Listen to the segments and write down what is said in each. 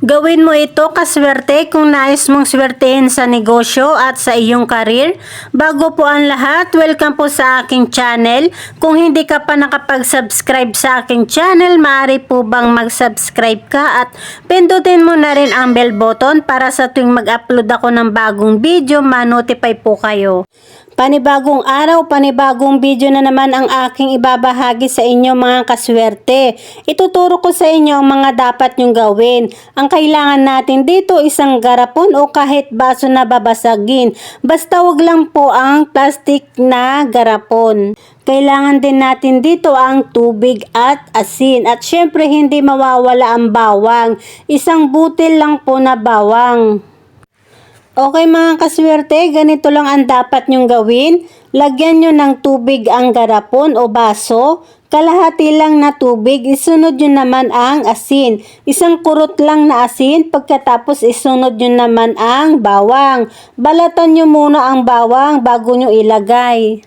Gawin mo ito kaswerte kung nais mong swertehin sa negosyo at sa iyong karir. Bago po ang lahat, welcome po sa aking channel. Kung hindi ka pa nakapag-subscribe sa aking channel, maaari po bang mag-subscribe ka at pindutin mo na rin ang bell button para sa tuwing mag-upload ako ng bagong video, ma-notify po kayo. Panibagong araw, panibagong video na naman ang aking ibabahagi sa inyo mga kaswerte. Ituturo ko sa inyo ang mga dapat nyong gawin. Ang kailangan natin dito isang garapon o kahit baso na babasagin. Basta wag lang po ang plastic na garapon. Kailangan din natin dito ang tubig at asin. At syempre hindi mawawala ang bawang. Isang butil lang po na bawang. Okay mga kaswerte, ganito lang ang dapat nyong gawin. Lagyan nyo ng tubig ang garapon o baso. Kalahati lang na tubig, isunod nyo naman ang asin. Isang kurot lang na asin, pagkatapos isunod nyo naman ang bawang. Balatan nyo muna ang bawang bago nyo ilagay.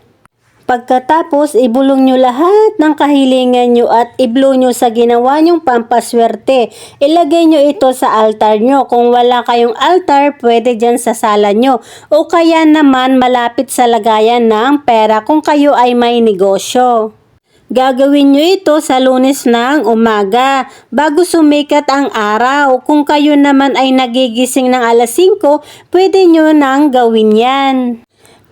Pagkatapos, ibulong nyo lahat ng kahilingan nyo at iblow nyo sa ginawa nyong pampaswerte. Ilagay nyo ito sa altar nyo. Kung wala kayong altar, pwede dyan sa sala nyo. O kaya naman malapit sa lagayan ng pera kung kayo ay may negosyo. Gagawin nyo ito sa lunes ng umaga, bago sumikat ang araw. Kung kayo naman ay nagigising ng alas 5, pwede nyo nang gawin yan.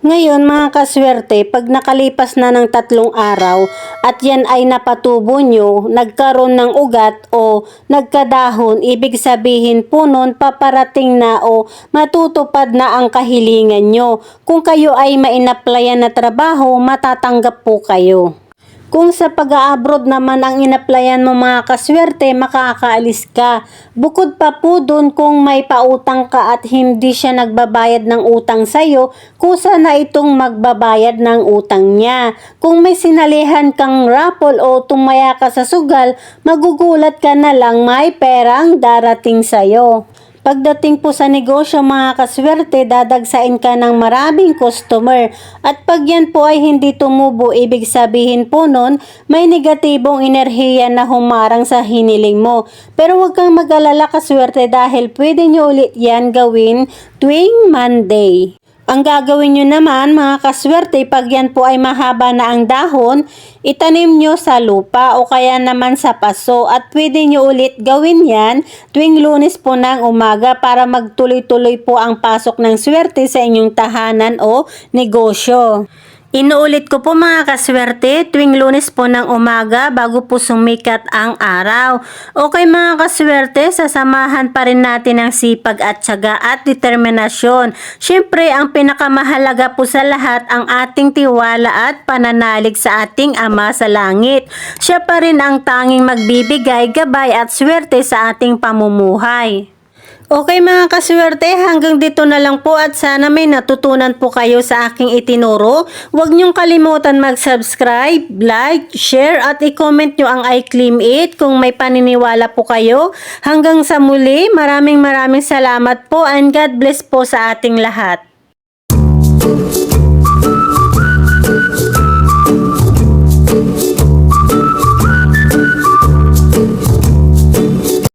Ngayon mga kaswerte, pag nakalipas na ng tatlong araw at yan ay napatubo nyo, nagkaroon ng ugat o nagkadahon, ibig sabihin po nun paparating na o matutupad na ang kahilingan nyo. Kung kayo ay mainaplayan na trabaho, matatanggap po kayo. Kung sa pag-abroad naman ang inaplayan mo mga kaswerte, makakaalis ka. Bukod pa po dun kung may pautang ka at hindi siya nagbabayad ng utang sa'yo, kusa na itong magbabayad ng utang niya. Kung may sinalihan kang raffle o tumaya ka sa sugal, magugulat ka na lang may perang darating sa'yo. Pagdating po sa negosyo mga kaswerte, dadagsain ka ng maraming customer. At pag yan po ay hindi tumubo, ibig sabihin po nun, may negatibong enerhiya na humarang sa hiniling mo. Pero huwag kang mag-alala kaswerte dahil pwede nyo ulit yan gawin tuwing Monday. Ang gagawin nyo naman mga kaswerte pag yan po ay mahaba na ang dahon, itanim nyo sa lupa o kaya naman sa paso at pwede nyo ulit gawin yan tuwing lunes po ng umaga para magtuloy-tuloy po ang pasok ng swerte sa inyong tahanan o negosyo. Inuulit ko po mga kaswerte tuwing lunes po ng umaga bago po sumikat ang araw. Okay mga kaswerte, sasamahan pa rin natin ang sipag at syaga at determinasyon. Siyempre, ang pinakamahalaga po sa lahat ang ating tiwala at pananalig sa ating Ama sa Langit. Siya pa rin ang tanging magbibigay gabay at swerte sa ating pamumuhay. Okay mga kaswerte, hanggang dito na lang po at sana may natutunan po kayo sa aking itinuro. Huwag niyong kalimutan mag-subscribe, like, share at i-comment nyo ang I claim it kung may paniniwala po kayo. Hanggang sa muli, maraming maraming salamat po and God bless po sa ating lahat.